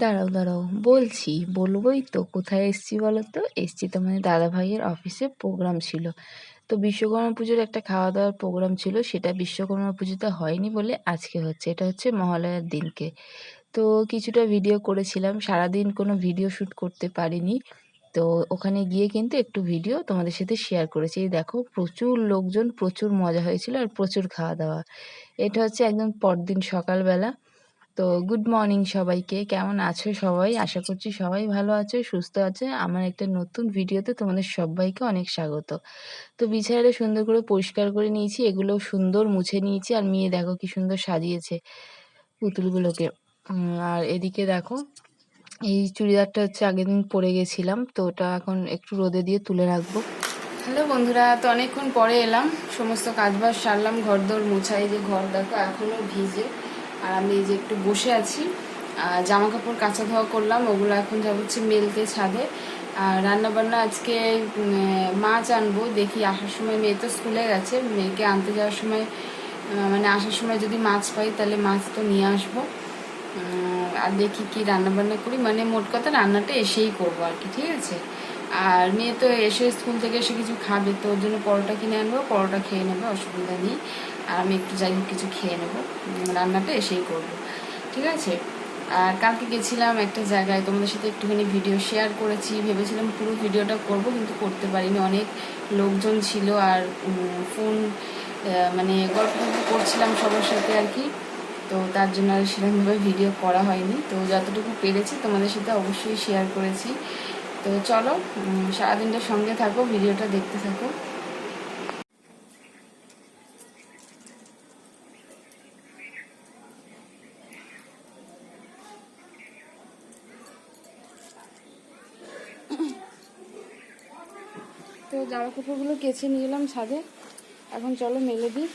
দাঁড়াও দাঁড়াও, বলছি, বলবোই তো, কোথায় এসছি বলো তো এসছি তোমাদের দাদা ভাইয়ের অফিসে, প্রোগ্রাম ছিল। তো বিশ্বকর্মা পুজোর একটা খাওয়া দাওয়ার প্রোগ্রাম ছিল, সেটা বিশ্বকর্মা পুজোতে হয়নি বলে আজকে হচ্ছে, এটা হচ্ছে মহালয়ার দিনকে। তো কিছুটা ভিডিও করেছিলাম, সারাদিন কোনো ভিডিও শ্যুট করতে পারিনি। তো ওখানে গিয়ে কিন্তু একটু ভিডিও তোমাদের সাথে শেয়ার করেছি। এই দেখো, প্রচুর লোকজন, প্রচুর মজা হয়েছিল আর প্রচুর খাওয়া দাওয়া এটা হচ্ছে একদম পরদিন সকালবেলা। তো গুড মর্নিং সবাইকে। কেমন আছো সবাই? আশা করছি সবাই ভালো আছো, সুস্থ আছে। আমার একটা নতুন ভিডিওতে তোমাদের সবাইকে অনেক স্বাগত। তো বিছানাটা সুন্দর করে পরিষ্কার করে নিয়েছি, এগুলো সুন্দর মুছে নিয়েছি আর মেয়ে দেখো কি সুন্দর সাজিয়েছে পুতুলগুলোকে। আর এদিকে দেখো, এই চুড়িদারটা হচ্ছে আগের দিন পরে গেছিলাম, তো ওটা এখন একটু রোদে দিয়ে তুলে রাখব। হ্যালো বন্ধুরা, তো অনেকক্ষণ পরে এলাম, সমস্ত কাজবাজ সারলাম ঘর দর মোছাই যে ঘর দেখো এখনও ভিজে। আর আমি এই যে একটু বসে আছি জামা কাপড় কাঁচা ধোয়া করলাম, ওগুলো এখন যাব হচ্ছে মেলতে ছাদে। আর রান্না বান্না আজকে মাছ আনব, দেখি আসার সময় মেয়ে তো স্কুলে গেছে, মেয়েকে আনতে যাওয়ার সময় মানে আসার সময় যদি মাছ পাই তাহলে মাছ তো নিয়ে আসব। আর দেখি কি রান্না বান্না করি মানে মোট কথা রান্নাটা এসেই করব আর কি, ঠিক আছে? আর মেয়ে তো এসে স্কুল থেকে এসে কিছু খাবে, তো ওর জন্য পরোটা কিনে আনব, পরোটা খেয়ে নেবে, অসুবিধা নেই। আর আমি একটু যাই হোক কিছু খেয়ে নেব। রান্নাটা এসেই করব। ঠিক আছে? আর কালকে গেছিলাম একটা জায়গায়, তোমাদের সাথে একটুখানি ভিডিও শেয়ার করেছি। ভেবেছিলাম পুরো ভিডিওটা করব, কিন্তু করতে পারিনি। অনেক লোকজন ছিল আর ফোন মানে গল্প করছিলাম সবার সাথে আর কি। তো তার জন্য আর সেরকমভাবে ভিডিও করা হয়নি। তো যতটুকু পেরেছি তোমাদের সাথে অবশ্যই শেয়ার করেছি। তো চলো সারাদিনটা সঙ্গে থাকো ভিডিওটা দেখতে থাকো। তো জামা কাপড়গুলো কেচে নিয়ে ছাদে। এখন চলো মেলে দিই।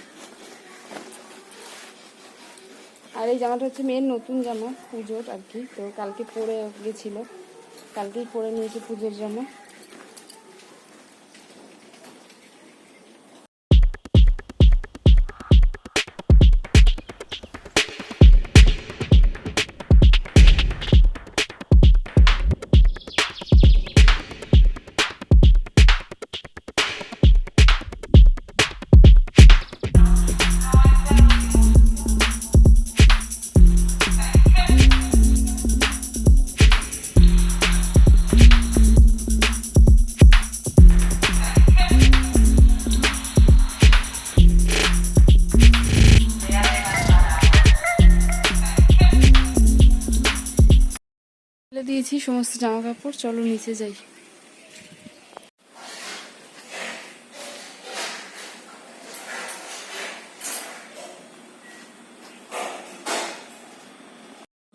আর এই জামাটা হচ্ছে মেয়ের নতুন জামা, পুজোর আর কি। তো কালকে পরে গেছিল। কালকেই পরে নিয়েছে পুজোর জামা। দিয়েছি সমস্ত জামা কাপড় চলো নিচে যাই।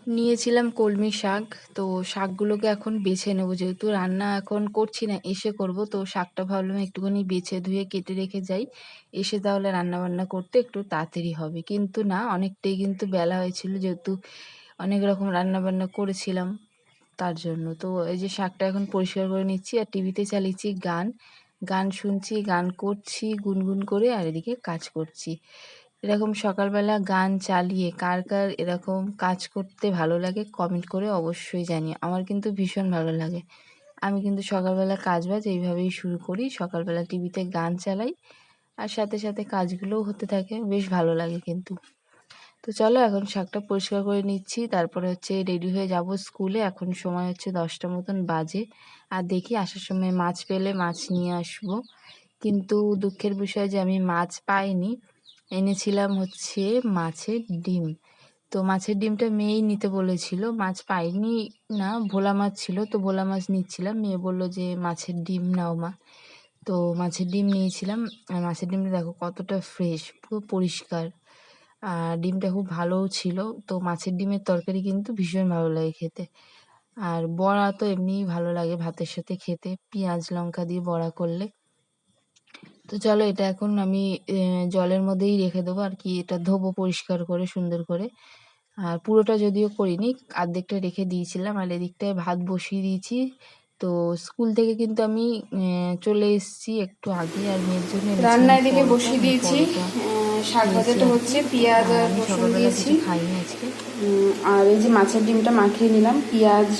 নিয়েছিলাম কলমি শাক, তো শাকগুলোকে এখন বেছে নেব। যেহেতু রান্না এখন করছি না, এসে করব। তো শাকটা ভাবলাম একটুখানি বেছে ধুয়ে কেটে রেখে যাই। এসে তাহলে রান্না বান্না করতে একটু তাড়াতাড়ি হবে। কিন্তু না, অনেকটাই কিন্তু বেলা হয়েছিল, যেহেতু অনেক রকম রান্না বান্না করেছিলাম। তার জন্য। তো এই যে শাকটা এখন পরিষ্কার করে নিচ্ছি আর টিভিতে চালিয়েছি গান। গান শুনছি, গান করছি, গুনগুন করে আর এদিকে কাজ করছি। এরকম সকালবেলা গান চালিয়ে কার কার এরকম কাজ করতে ভালো লাগে কমেন্ট করে অবশ্যই জানিও। আমার কিন্তু ভীষণ ভালো লাগে। আমি কিন্তু সকালবেলা কাজ বাজ এইভাবেই শুরু করি। সকালবেলা টিভিতে গান চালাই আর সাথে সাথে কাজগুলোও হতে থাকে। বেশ ভালো লাগে কিন্তু। তো চলো এখন শাকটা পরিষ্কার করে নিচ্ছি। তারপরে হচ্ছে রেডি হয়ে যাব স্কুলে এখন সময় হচ্ছে দশটা মতন বাজে। আর দেখি আসার সময় মাছ পেলে মাছ নিয়ে আসব। কিন্তু দুঃখের বিষয় যে আমি মাছ পাইনি। এনেছিলাম হচ্ছে মাছের ডিম। তো মাছের ডিমটা মেয়েই নিতে বলেছিল। মাছ পাইনি না, ভোলা মাছ ছিল। তো ভোলা মাছ নিচ্ছিলাম। মেয়ে বলল যে, মাছের ডিম নাও মা। তো মাছের ডিম নিয়েছিলাম। আর মাছের ডিমটা দেখো কতটা ফ্রেশ পুরো পরিষ্কার। আর ডিমটা খুব ভালোও ছিল। তো মাছের ডিমের তরকারি কিন্তু ভীষণ ভালো লাগে খেতে। আর বড়া তো এমনিই ভালো লাগে ভাতের সাথে খেতে। পেঁয়াজ, লঙ্কা দিয়ে বড়া করলে। তো চলো এটা এখন আমি জলের মধ্যেই রেখে দেবো। আর কি এটা ধোবো পরিষ্কার করে, সুন্দর করে। আর পুরোটা যদিও করিনি, আর্ধেকটা রেখে দিয়েছিলাম। আর এদিকটায় ভাত বসিয়ে দিয়েছি। তো স্কুল থেকে কিন্তু আমি চলে এসেছি একটু আগে আর মেয়ের জন্য রান্না এদিকে বসিয়ে দিয়েছি। শাক ভাজাটা হচ্ছে পেঁয়াজ আর আমি রসুন দিয়েছি। খাইনি আজকে। আর এই যে মাছের ডিমটা মাখিয়ে নিলাম পেঁয়াজ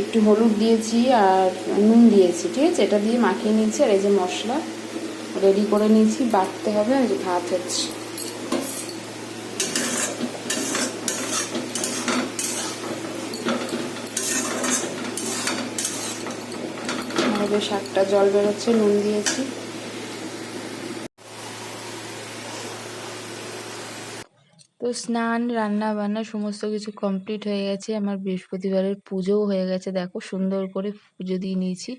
একটু হলুদ দিয়েছি আর নুন দিয়েছি ঠিক আছে? এটা দিয়ে মাখিয়ে নিয়েছি আর এই যে মশলা রেডি করে নিয়েছি বাটতে হবে আর ভাত হচ্ছে। আমাদের শাকটা জল বেরোচ্ছে, নুন দিয়েছি। তো স্নান, রান্না বান্না সমস্ত কিছু কমপ্লিট হয়ে গেছে। আমার বৃহস্পতিবারের পুজোও হয়ে গেছে। দেখো, সুন্দর করে পুজো দিয়ে নিয়েছি।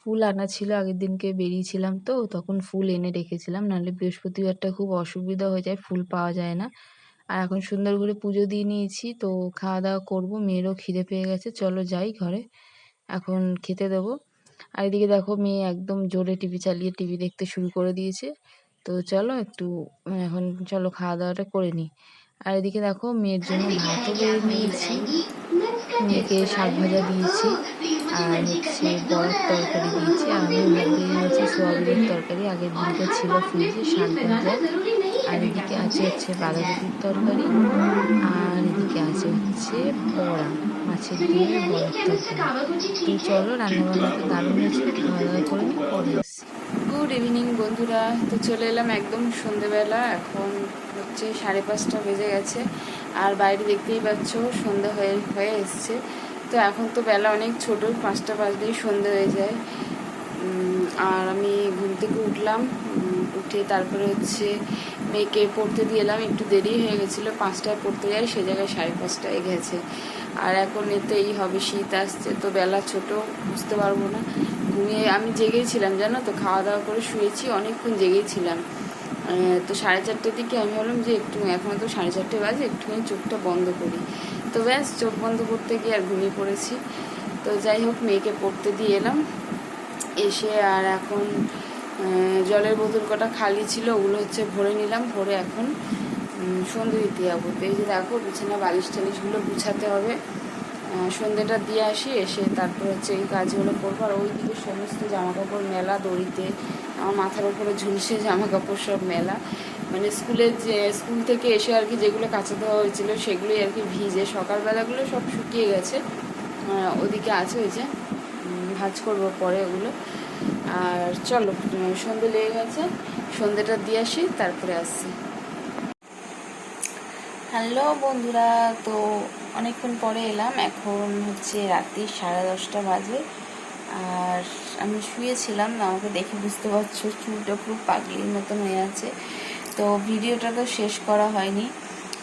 ফুল আনা ছিল, আগের দিনকে বেরিয়েছিলাম তো, তখন ফুল এনে রেখেছিলাম। নাহলে বৃহস্পতিবারটা খুব অসুবিধা হয়ে যায়, ফুল পাওয়া যায় না। আর এখন সুন্দর করে পুজো দিয়ে নিয়েছি, তো খাওয়া দাওয়া করব। মেয়েরও খিদে পেয়ে গেছে, চলো যাই ঘরে। এখন খেতে দেবো। আর এদিকে দেখো মেয়ে একদম জোরে টিভি চালিয়ে টিভি দেখতে শুরু করে দিয়েছে। তো চলো একটু উম, এখন চলো খাওয়া দাওয়াটা করে নিই। আর এদিকে দেখো মেয়ের জন্য ভাতও বেড়ে নিয়েছি। মেয়েকে শাক ভাজা দিয়েছি আর হচ্ছে বড়ার তরকারি দিয়েছি। আর আমি ভাত দিয়ে নিয়েছি সোয়াবিনের তরকারি। আগের দিনটা ছিল ফ্রিজে শাক ভাজা। আর এদিকে আছে হচ্ছে বাঁধাকপির তরকারি, আর এদিকে আছে হচ্ছে বড়া, মাছের দিয়ে বড়ার তরকারি। তো চলো, রান্নাবান্না তো দারুণ হয়েছে খাওয়া দাওয়া করে নিই, পরে গুড ইভিনিং বন্ধুরা। তো চলে এলাম একদম সন্ধেবেলা, এখন হচ্ছে সাড়ে পাঁচটা বেজে গেছে, আর বাইরে দেখতেই পাচ্ছ সন্ধে হয়ে হয়ে এসছে। তো এখন তো বেলা অনেক ছোট, পাঁচটা বাজলেই সন্ধে হয়ে যায়। আর আমি ঘুম থেকে উঠলাম উঠে তারপরে হচ্ছে মেয়েকে পড়তে দিয়ে এলাম, একটু দেরি হয়ে গেছিল, পাঁচটায় পড়তে যাই, সে জায়গায় সাড়ে পাঁচটায় গেছে। আর এখন এতে এই হবে, শীত আসছে, তো বেলা ছোট, বুঝতে পারব না। ঘুমিয়ে আমি জেগেছিলাম জানো তো, খাওয়া দাওয়া করে শুয়েছি, অনেকক্ষণ জেগেছিলাম তো সাড়ে চারটের দিকে আমি বললাম যে একটু, এখন তো সাড়ে চারটে বাজে, একটুখানি চোখটা বন্ধ করি। তো ব্যাস, চোখ বন্ধ করতে গিয়ে আর ঘুমিয়ে পড়েছি। তো যাই হোক, মেয়েকে পড়তে দিয়ে এলাম। এসে আর এখন জলের বোতল কটা খালি ছিল ওগুলো হচ্ছে ভরে নিলাম ভরে এখন উম, সন্ধে দিতে যাব। তো এই যে দেখো বিছানা বালিশ টালিশগুলো গুছাতে হবে। আহ, সন্ধেটা দিয়ে আসি এসে তারপর হচ্ছে এই কাজগুলো করব। আর ওইদিকে সমস্ত জামা কাপড় মেলা দড়িতে আমার মাথার উপরে ঝুলসে জামা কাপড় সব মেলা। মানে স্কুলে যে স্কুল থেকে এসে আর কি যেগুলো কাচা দেওয়া হয়েছিল সেগুলোই আর কি ভিজে। সকালবেলাগুলো সব শুকিয়ে গেছে। ওদিকে আছে ওই যে ভাজ করব পরে ওগুলো। আর চলো, সন্ধে লেগে গেছে। সন্ধেটা দিয়ে আসি, তারপরে আসছি। হ্যালো বন্ধুরা, তো অনেকক্ষণ পরে এলাম। এখন হচ্ছে রাত্রি সাড়ে দশটা বাজে। আর আমি শুয়েছিলাম, না আমাকে দেখে বুঝতে পারছ, চুলটা পুরো পাগলির মতন হয়ে আছে। তো ভিডিওটা তো শেষ করা হয়নি।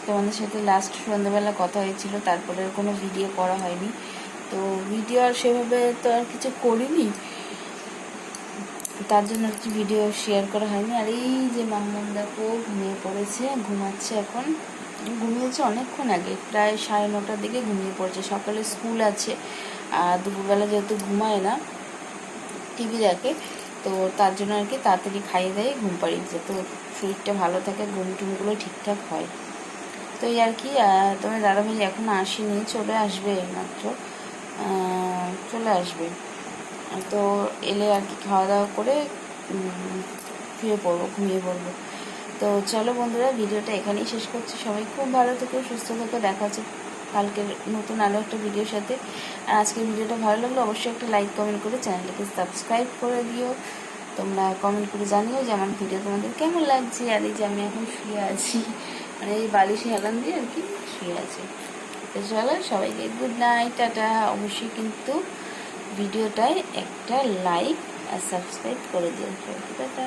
তোমাদের সাথে লাস্ট সন্ধ্যাবেলা কথা হয়েছিল, তারপরে কোনো ভিডিও করা হয়নি। তো ভিডিও আর সেভাবে তো আর কিছু করিনি। তার জন্য আর কি ভিডিও শেয়ার করা হয়নি। আর এই যে মামুন দেখো ঘুমিয়ে পড়েছে, ঘুমাচ্ছে এখন। ঘুমিয়েছে অনেকক্ষণ আগে, প্রায় সাড়ে নটার দিকে ঘুমিয়ে পড়েছে। সকালে স্কুল আছে, আর দুপুরবেলা যেহেতু ঘুমায় না টিভি দেখে, তো তার জন্য আর কি তাড়াতাড়ি খাইয়ে দেয়, ঘুম পাড়িয়ে তো শরীরটা ভালো থাকে, ঘুম টুমগুলো ঠিকঠাক হয়। তো এই আর কি তোমার দাদাভাই এখন আসেনি, চলে আসবে মাত্র চলে আসবে। তো এলে আর কি খাওয়া দাওয়া করে শুয়ে পড়ব, ঘুমিয়ে পড়ব। তো চলো বন্ধুরা, ভিডিওটা এখানেই শেষ করছি। সবাই খুব ভালো থেকো, সুস্থ থেকো। দেখা হচ্ছে কালকের নতুন আরও একটা ভিডিওর সাথে। আর আজকের ভিডিওটা ভালো লাগলে অবশ্যই একটা লাইক, কমেন্ট করে চ্যানেলটাকে সাবস্ক্রাইব করে দিও। তোমরা কমেন্ট করে জানিও যে আমার ভিডিও তোমাদের কেমন লাগছে। আর এই যে আমি এখন শুয়ে আছি মানে এই বালিশে হেলান দিয়ে আর কি শুয়ে আছি। তো সবাইকে গুড নাইট টাটা। অবশ্যই কিন্তু ভিডিওটায় একটা লাইক আর সাবস্ক্রাইব করে দিও টাটা।